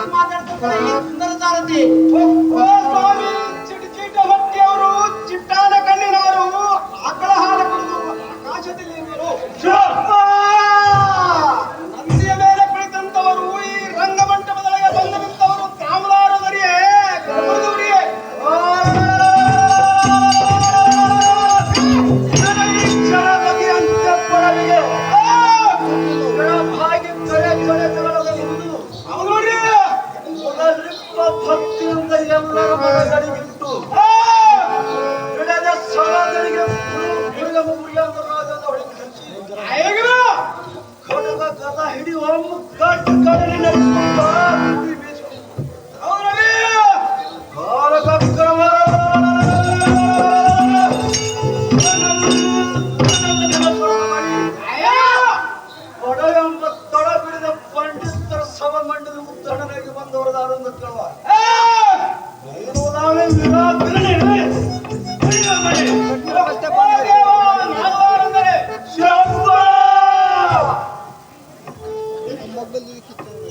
समाधान तो सुंदर ಮಂಡದ ಉದ್ದಣನಾಗಿ ಬಂದವರದ ಆನಂದ ಕೇಳುವ?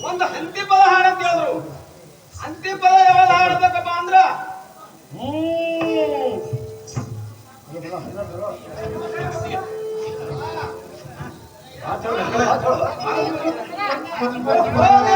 ಒಂದು ಹಂತಿ ಪದ ಹಾಡಂತ ಹೇಳಿದ್ರು. ಹಂತಿ ಪದ ಯಾವಾಗ ಹಾಡ್ಬೇಕಪ್ಪ ಅಂದ್ರ? ಅಂದ್ರೆ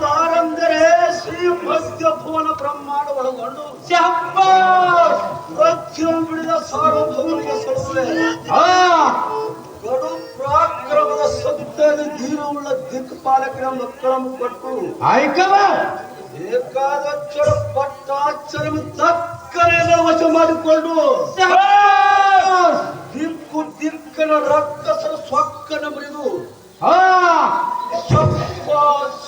ದಾರಂದರೆ ಶ್ರೀ ಮಧ್ಯ ಭುವನ ಬ್ರಹ್ಮಾಂಡ ಒಳಗೊಂಡು ಪ್ರತಿಯೊಂದು ಬಿಡಿದ ಸಾರ್ವಭೌಮನಿಗೆ ಸಲ್ಲುವೆ ಗಡು ಪ್ರಾಕ್ರಮದ ಪರಾಕ್ರಮದ ಸತ್ಯದ ಧೀರವುಳ್ಳ ದಿಕ್ಪಾಲಕರ ಮಕ್ಕಳನ್ನು ಕೊಟ್ಟು ಆಯ್ಕವ! ಏಕಾದಕ್ಷರ ಪಟ್ಟಾಕ್ಷರ ತಕ್ಕನೆಲ್ಲ ವಶ ಮಾಡಿಕೊಂಡು ದಿಕ್ಕು ದಿಕ್ಕನ ರಕ್ಕಸರ ಸೊಕ್ಕನ ಮುರಿದು ಆ ಸೊಪ್ಪ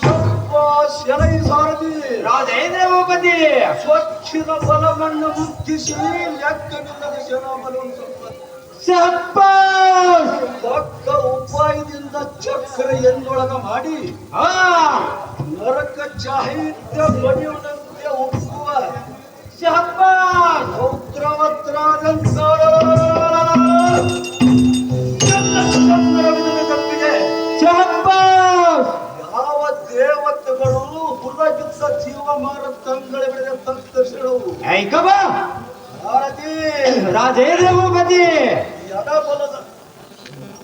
ಸೊಪ್ಪ ಸೆಲೈ ಸಾರದಿ ರಾಧೇಂದ್ರ ಭೂಪತಿ! ಸ್ವಚ್ಛದ ಫಲವನ್ನು ಮುಟ್ಟಿಸಿ ಲೆಕ್ಕವಿಲ್ಲದ ಸಂಪಾದಿಸಿ ಶಹಬ್ಬಾಸ್ ಉಪಾಯದಿಂದ ಚಕ್ರ ಎಂದೊಳಗ ಮಾಡಿ, ಆ, ನರಕ ಚಾಹಿತ್ಯ ಬಡಿಯುವಂತೆ ಒಪ್ಪುವ ಶಹಬ್ಬಾಸ್ ಪೌತ್ರವತ್ರಾದಂತ ಹುಡುಗಿದ್ದ ಜೀವಮಾನ ತಂಗಳ ಬಿಡದೆ ತಪ್ಪಿಸಿಳು ಆಯ್ಕವ ಭಾರತಿ ರಾಧೇಂದ್ರ ಭೂಪತಿ ಎಡಬಲದ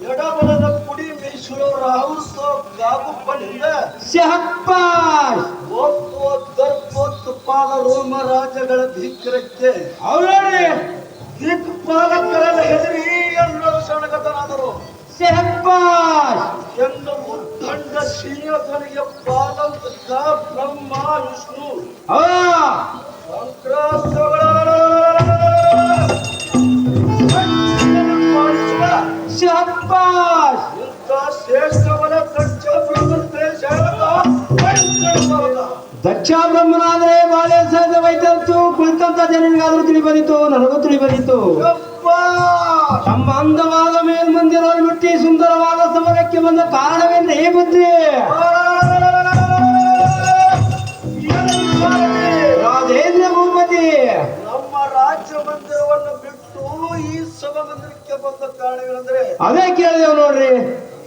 ಎಡಬಲದ ಕುಡಿ ಮೀಸುಳು ರಾಹುಲ್ಸೋ ಗಾಬುಪ್ಪನಿಂದ ಶಹಬ್ಬಾಸ್ ಒಪ್ಪು ದರ್ಪೊತ್ತು ಪಾಲ ರೋಮ ರಾಜಗಳ ಧಿಕ್ಕರಕ್ಕೆ ಅವರೇ ದಿಕ್ಪಾಲಕರೆಲ್ಲ ಹೆದರಿ ಎಲ್ಲರೂ ಸಣಗತನಾದರು ಶಹಬ್ಬಾಸ್ ಎಂದು ಉದ್ದಂಡ ಶ್ರೀನಿವಾಸನಿಗೆ ಬ್ರಹ್ಮ ವಿಷ್ಣು ಶಹಬ್ಬಾಸ್ ಇಂಥ ಶ್ರೇಷ್ಠವನ ದಕ್ಷ ಬ್ರಹ್ಮಂತ್ರ ಶರಣ ದಕ್ಷ ಬ್ರಹ್ಮನಾದ್ರೆ ಬಾಳೆ ಸಹಜ ವೈದ್ಯಂತು ಕುಳಿತಂತ ಜನರಿಗಾದ್ರೂ ತಿಳಿ ಬಂದಿತ್ತು ನನಗೂ ತಿಳಿ ಬಂದಿತ್ತು ನಮ್ಮ ಅಂದವಾದ ಮೇಲ್ಮಂದಿರವನ್ನು ಬಿಟ್ಟು ಸುಂದರವಾದ ಸಮರಕ್ಕೆ ಬಂದ ಕಾರಣವೆಂದ್ರೆ ಈ ಬುದ್ಧಿ ರಾಧೇಂದ್ರ ಭೂಪತಿ. ನಮ್ಮ ರಾಜ್ಯ ಮಂದಿರವನ್ನು ಬಿಟ್ಟು ಈ ಸಭಾ ಮಂದಿರಕ್ಕೆ ಬಂದ ಕಾರಣಗಳಂದ್ರೆ ಅದೇ ಕೇಳಿದೆವು ನೋಡ್ರಿ.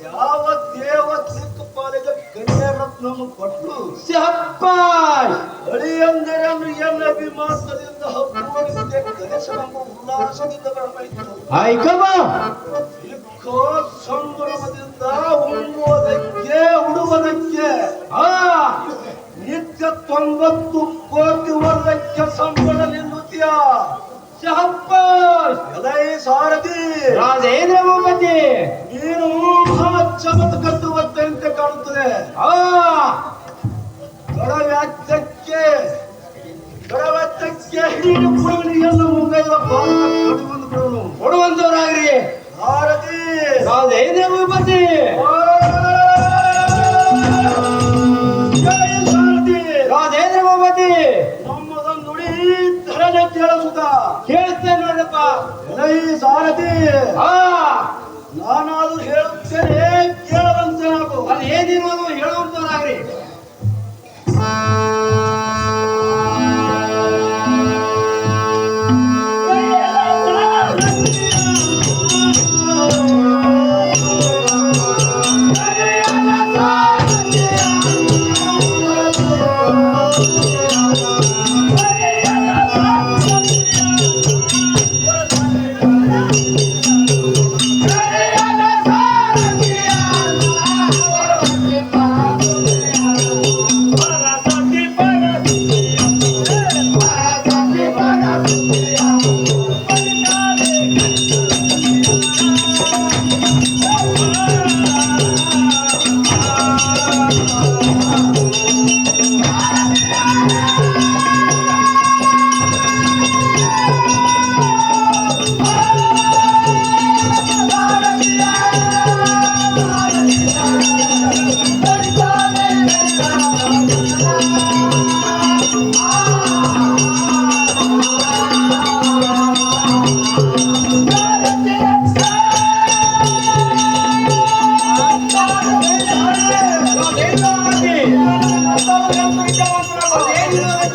ಯಾವ ದೇವ ದಿಕ್ಕಪಾಲಿಗೆ ಕನ್ಯಾರತ್ನವನ್ನು ಕೊಟ್ಟು ಶಹಬ್ಬಾಸ್ ಅಳಿಯಂದರನ್ನು ಎಲ್ಲ ಅಭಿಮಾನದಿಂದ ಹಬ್ಬುವಂತೆ ಗಣೇಶನಮ್ಮ ಉಲ್ಲಾಸದಿಂದ ಬರಬೇಕು. ಇಕ್ಕೋ ಸಂಭ್ರಮದಿಂದ ಉಣ್ಣುವುದಕ್ಕೆ ತೊಂಬತ್ತು ಕೋಟಿ ವರ್ಷಕ್ಕೆ ಸಂಬಳ ನಿಲ್ಲುತ್ತೀಯ ಶಹಬ್ಬಾಸ್ ಎಲೈ ಸಾರಥಿ. ರಾಜೇಂದ್ರ ಭೂಪತಿ ನೀನು ಮಹಾ ಚಮತ್ಕಟ್ಟುವಂತೆ ಕಾಣುತ್ತದೆ. ಆ! ಗಡವ್ಯಾತ್ಯಕ್ಕೆ ಗಡವ್ಯಾತ್ಯಕ್ಕೆ ನೀನು ಕುಡುವನಿಗೆಲ್ಲ ಮುಂಗೈದ ಕೊಡುವಂತವರಾಗ್ರಿ. ಸಾರಥಿ. ರಾಜೇಂದ್ರ ಭೂಪತಿ ಸಾರಥಿ. ನಾನಾದ್ರೂ ಹೇಳುತ್ತೇನೆ.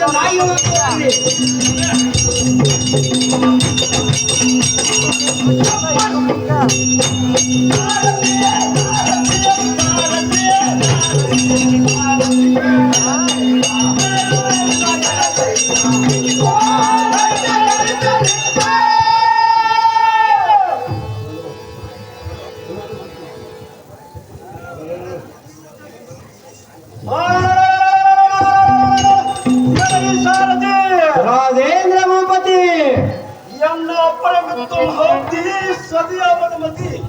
ಎಲೈ यांना परमत्व होती सदिया अवनमती